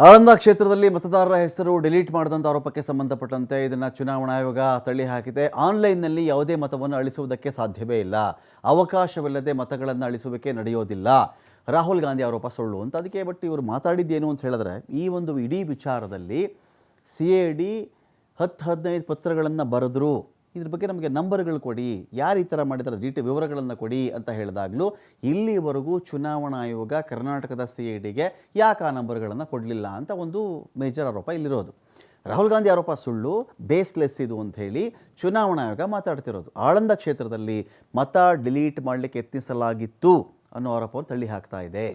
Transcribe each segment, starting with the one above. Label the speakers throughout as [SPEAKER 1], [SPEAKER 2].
[SPEAKER 1] ಆಳಂದ ಕ್ಷೇತ್ರದಲ್ಲಿ ಮತದಾರರ ಹೆಸರು ಡಿಲೀಟ್ ಮಾಡಿದಂಥ ಆರೋಪಕ್ಕೆ ಸಂಬಂಧಪಟ್ಟಂತೆ ಇದನ್ನು ಚುನಾವಣಾ ಆಯೋಗ ತಳ್ಳಿ ಹಾಕಿದೆ. ಆನ್ಲೈನ್ನಲ್ಲಿ ಯಾವುದೇ ಮತವನ್ನು ಅಳಿಸುವುದಕ್ಕೆ ಸಾಧ್ಯವೇ ಇಲ್ಲ. ಅವಕಾಶವಿಲ್ಲದೆ ಮತಗಳನ್ನು ಅಳಿಸುವಿಕೆ ನಡೆಯೋದಿಲ್ಲ. ರಾಹುಲ್ ಗಾಂಧಿ ಆರೋಪ ಸುಳ್ಳು ಅಂತ. ಅದಕ್ಕೆ ಬಟ್ ಇವರು ಮಾತಾಡಿದ್ದೇನು ಅಂತ ಹೇಳಿದ್ರೆ, ಈ ಒಂದು ಇಡೀ ವಿಚಾರದಲ್ಲಿ ಸಿ ಎ ಡಿ ಹತ್ತು ಹದಿನೈದು ಪತ್ರಗಳನ್ನು ಬರೆದ್ರು. ಇದ್ರ ಬಗ್ಗೆ ನಮಗೆ ನಂಬರ್ಗಳು ಕೊಡಿ. ಯಾರು ಈ ಥರ ಮಾಡಿದ್ದಾರೆ ಡೀಟೇ ವಿವರಗಳನ್ನು ಕೊಡಿ ಅಂತ ಹೇಳಿದಾಗಲೂ ಇಲ್ಲಿವರೆಗೂ ಚುನಾವಣಾ ಆಯೋಗ ಕರ್ನಾಟಕದ ಸಿ ಐ ಡಿಗೆ ಯಾಕೆ ಆ ನಂಬರ್ಗಳನ್ನು ಕೊಡಲಿಲ್ಲ ಅಂತ ಒಂದು ಮೇಜರ್ ಆರೋಪ ಇಲ್ಲಿರೋದು. ರಾಹುಲ್ ಗಾಂಧಿ ಆರೋಪ ಸುಳ್ಳು, ಬೇಸ್ಲೆಸ್ ಇದು ಅಂತ ಹೇಳಿ ಚುನಾವಣಾ ಆಯೋಗ ಮಾತಾಡ್ತಿರೋದು. ಆಳಂದ ಕ್ಷೇತ್ರದಲ್ಲಿ ಮತ ಡಿಲೀಟ್ ಮಾಡಲಿಕ್ಕೆ ಯತ್ನಿಸಲಾಗಿತ್ತು ಅನ್ನೋ ಆರೋಪವನ್ನು ತಳ್ಳಿ ಹಾಕ್ತಾ ಇದೆ.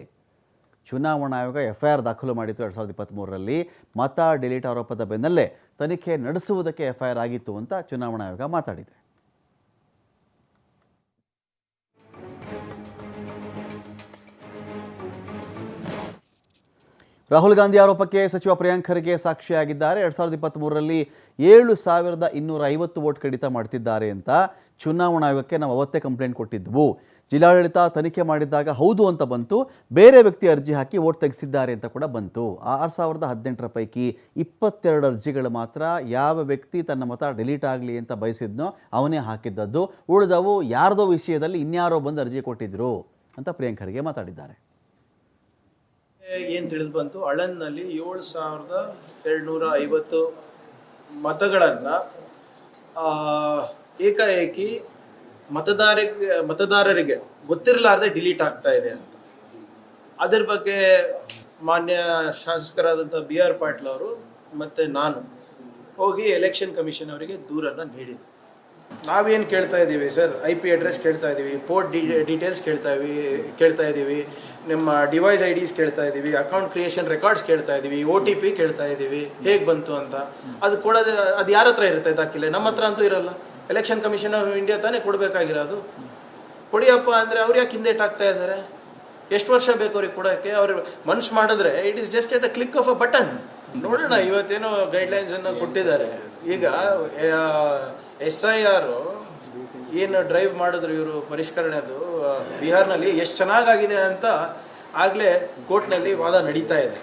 [SPEAKER 1] ಚುನಾವಣಾ ಆಯೋಗ ಎಫ್ ಐ ಆರ್ ದಾಖಲು ಮಾಡಿತ್ತು ಎರಡು ಸಾವಿರದ ಇಪ್ಪತ್ತ್ಮೂರರಲ್ಲಿ ಮತ, ಡಿಲೀಟ್ ಆರೋಪದ ಬೆನ್ನಲ್ಲೇ ತನಿಖೆ ನಡೆಸುವುದಕ್ಕೆ ಎಫ್ ಐ ಆರ್ ಆಗಿತ್ತು ಅಂತ ಚುನಾವಣಾ ಆಯೋಗ ಮಾತಾಡಿದೆ. ರಾಹುಲ್ ಗಾಂಧಿ ಆರೋಪಕ್ಕೆ ಸಚಿವ ಪ್ರಿಯಾಂಕ್ ಖರ್ಗೆ ಸಾಕ್ಷಿಯಾಗಿದ್ದಾರೆ. ಎರಡು ಸಾವಿರದ ಇಪ್ಪತ್ತ್ಮೂರರಲ್ಲಿ ಏಳು ಸಾವಿರದ ಇನ್ನೂರ ಐವತ್ತು ವೋಟ್ ಕಡಿತ ಮಾಡ್ತಿದ್ದಾರೆ ಅಂತ ಚುನಾವಣಾ ಆಯೋಗಕ್ಕೆ ನಾವು ಅವತ್ತೇ ಕಂಪ್ಲೇಂಟ್ ಕೊಟ್ಟಿದ್ವು. ಜಿಲ್ಲಾಡಳಿತ ತನಿಖೆ ಮಾಡಿದ್ದಾಗ ಹೌದು ಅಂತ ಬಂತು, ಬೇರೆ ವ್ಯಕ್ತಿ ಅರ್ಜಿ ಹಾಕಿ ವೋಟ್ ತೆಗೆಸಿದ್ದಾರೆ ಅಂತ ಕೂಡ ಬಂತು. ಆರು ಸಾವಿರದ ಹದಿನೆಂಟರ ಪೈಕಿ ಇಪ್ಪತ್ತೆರಡು ಅರ್ಜಿಗಳು ಮಾತ್ರ ಯಾವ ವ್ಯಕ್ತಿ ತನ್ನ ಮತ ಡಿಲೀಟ್ ಆಗಲಿ ಅಂತ ಬಯಸಿದ್ನೋ ಅವನೇ ಹಾಕಿದ್ದದ್ದು. ಉಳಿದವು ಯಾರದೋ ವಿಷಯದಲ್ಲಿ ಇನ್ಯಾರೋ ಬಂದು ಅರ್ಜಿ ಕೊಟ್ಟಿದ್ರು ಅಂತ ಪ್ರಿಯಾಂಕರಿಗೆ ಮಾತಾಡಿದ್ದಾರೆ.
[SPEAKER 2] ಏನು ತಿಳಿದು ಬಂತು? ಅಳನ್ನಲ್ಲಿ ಏಳು ಸಾವಿರದ ಎರಡುನೂರ ಐವತ್ತು ಮತಗಳನ್ನು ಏಕಾಏಕಿ ಮತದಾರರಿಗೆ ಮತದಾರರಿಗೆ ಗೊತ್ತಿರಲಾರ್ದೆ ಡಿಲೀಟ್ ಆಗ್ತಾ ಇದೆ ಅಂತ. ಅದ್ರ ಬಗ್ಗೆ ಮಾನ್ಯ ಶಾಸಕರಾದಂಥ ಬಿ ಆರ್ ಪಾಟೀಲ್ ಅವರು ಮತ್ತು ನಾನು ಹೋಗಿ ಎಲೆಕ್ಷನ್ ಕಮಿಷನ್ ಅವರಿಗೆ ದೂರನ್ನು ನೀಡಿದ್ವಿ. ನಾವೇನು ಕೇಳ್ತಾ ಇದ್ದೀವಿ ಸರ್? ಐ ಪಿ ಅಡ್ರೆಸ್ ಕೇಳ್ತಾ ಇದ್ದೀವಿ ಪೋರ್ಟ್ ಡಿ ಡೀಟೇಲ್ಸ್ ಕೇಳ್ತಾ ಇದ್ದೀವಿ ಕೇಳ್ತಾ ಇದ್ದೀವಿ ನಿಮ್ಮ ಡಿವೈಸ್ ಐ ಡಿಸ್ ಕೇಳ್ತಾ ಇದ್ದೀವಿ ಅಕೌಂಟ್ ಕ್ರಿಯೇಷನ್ ರೆಕಾರ್ಡ್ಸ್ ಕೇಳ್ತಾ ಇದ್ದೀವಿ ಒ ಟಿ ಪಿ ಕೇಳ್ತಾ ಇದ್ದೀವಿ ಹೇಗೆ ಬಂತು ಅಂತ. ಅದು ಕೊಡೋದು ಅದು ಯಾರ ಹತ್ರ ಇರುತ್ತೆ ದಾಖಲೆ ನಮ್ಮ ಹತ್ರ ಅಂತೂ ಇರಲ್ಲ. ಎಲೆಕ್ಷನ್ ಕಮಿಷನ್ ಆಫ್ ಇಂಡಿಯಾ ತಾನೇ ಕೊಡಬೇಕಾಗಿರೋದು. ಕೊಡಿಯಪ್ಪ ಅಂದರೆ ಅವ್ರು ಯಾಕೆ ಹಿಂದೆ ಆಗ್ತಾ ಇದ್ದಾರೆ ಎಷ್ಟು ವರ್ಷ ಬೇಕು ಅವ್ರಿಗೆ ಕೊಡೋಕ್ಕೆ? ಅವ್ರು ಮನ್ಸು ಮಾಡಿದ್ರೆ it is just at a click of a button ನೋಡೋಣ, ಇವತ್ತೇನೋ ಗೈಡ್ಲೈನ್ಸ್ ಅನ್ನು ಕೊಟ್ಟಿದ್ದಾರೆ. ಈಗ ಎಸ್ ಐ ಆರ್ ಏನು ಡ್ರೈವ್ ಮಾಡಿದ್ರು ಇವರು ಪರಿಷ್ಕರಣೆದು ಬಿಹಾರ್ನಲ್ಲಿ ಎಷ್ಟು ಚೆನ್ನಾಗಾಗಿದೆ ಅಂತ ಆಗಲೇ ಕೋರ್ಟ್ನಲ್ಲಿ ವಾದ ನಡೀತಾ ಇದೆ.